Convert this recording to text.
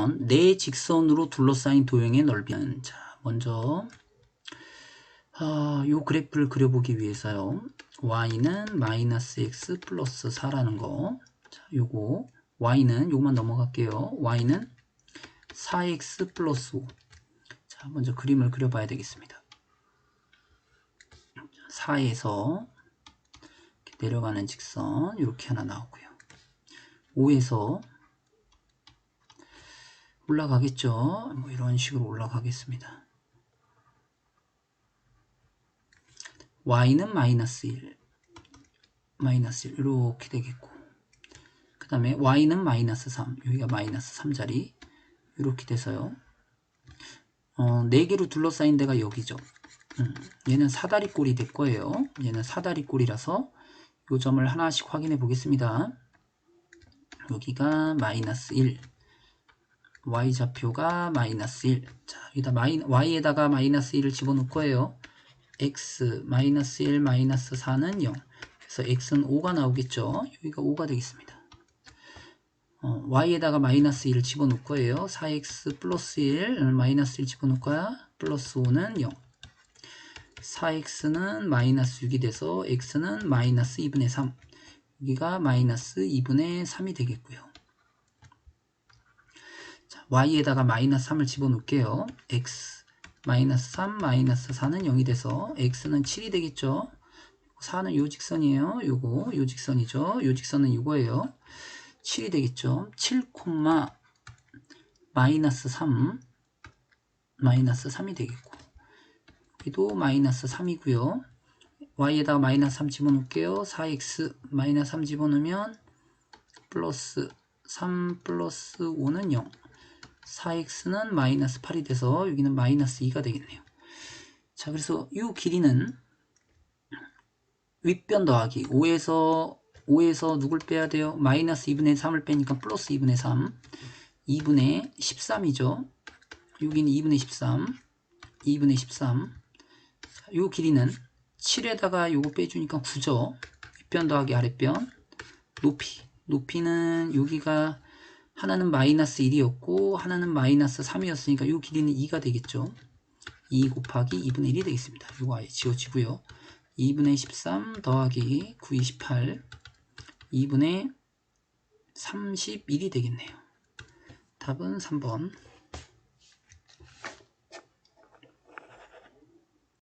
4번 네 직선으로 둘러싸인 도형의 넓이는 자. 먼저 아, 요 그래프를 그려보기 위해서요. y는 마이너스 x 플러스 4라는 거. 자, 요거. y는 요것만 넘어갈게요. y는 4x 플러스 5 자, 먼저 그림을 그려봐야 되겠습니다. 4에서 내려가는 직선 이렇게 하나 나오고요. 5에서 올라가겠죠. 뭐 이런 식으로 올라가겠습니다. y는 마이너스 1, 마이너스 1 이렇게 되겠고 그 다음에 y는 마이너스 3, 여기가 마이너스 3자리 이렇게 돼서요. 어, 4개로 둘러싸인 데가 여기죠. 음, 얘는 사다리 꼴이 될 거예요. 얘는 사다리 꼴이라서 요 점을 하나씩 확인해 보겠습니다. 여기가 마이너스 1 y좌표가 마이너스 1 자, 여기다 마이, y에다가 마이너스 1을 집어넣을 거예요. x 마이너스 1 마이너스 4는 0 그래서 x는 5가 나오겠죠? 여기가 5가 되겠습니다. 어, y에다가 마이너스 1을 집어넣을 거예요. 4x 플러스 1 마이너스 1 집어넣을 거야. 플러스 5는 0 4x는 마이너스 6이 돼서 x는 마이너스 2분의 3 여기가 마이너스 2분의 3이 되겠고요. 자, y에다가 마이너스 3을 집어넣을게요. x 마이너스 3 마이너스 4는 0이 돼서 x는 7이 되겠죠. 4는 요 직선이에요. 요거 요 직선이죠. 요 직선은 이거예요. 7이 되겠죠. 7, 마이너스 3 마이너스 3이 되겠고 여기도 마이너스 3이고요. y에다가 마이너스 3 집어넣을게요. 4x 마이너스 3 집어넣으면 플러스 3 플러스 5는 0 4x는 마이너스 8이 돼서 여기는 마이너스 2가 되겠네요. 자 그래서 이 길이는 윗변 더하기 5에서 5에서 누굴 빼야 돼요? 마이너스 2분의 3을 빼니까 플러스 2분의 3 2분의 13이죠. 여기는 2분의 13 2분의 13 이 길이는 7에다가 요거 빼주니까 9죠. 윗변 더하기 아랫변. 높이. 높이는 여기가 하나는 마이너스 1이었고 하나는 마이너스 3이었으니까 이 길이는 2가 되겠죠. 2 곱하기 2분의 1이 되겠습니다. 이거 아예 지워지고요. 2분의 13 더하기 9, 28 2분의 31이 되겠네요. 답은 3번